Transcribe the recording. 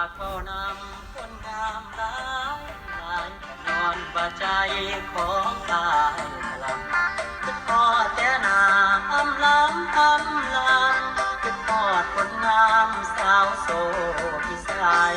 ากก็นำคนงามหลายหลายนอนประใจของตายหลังคือพอแต่นาอำลำอำลำคือพอดคนงามสาวโสพิสัย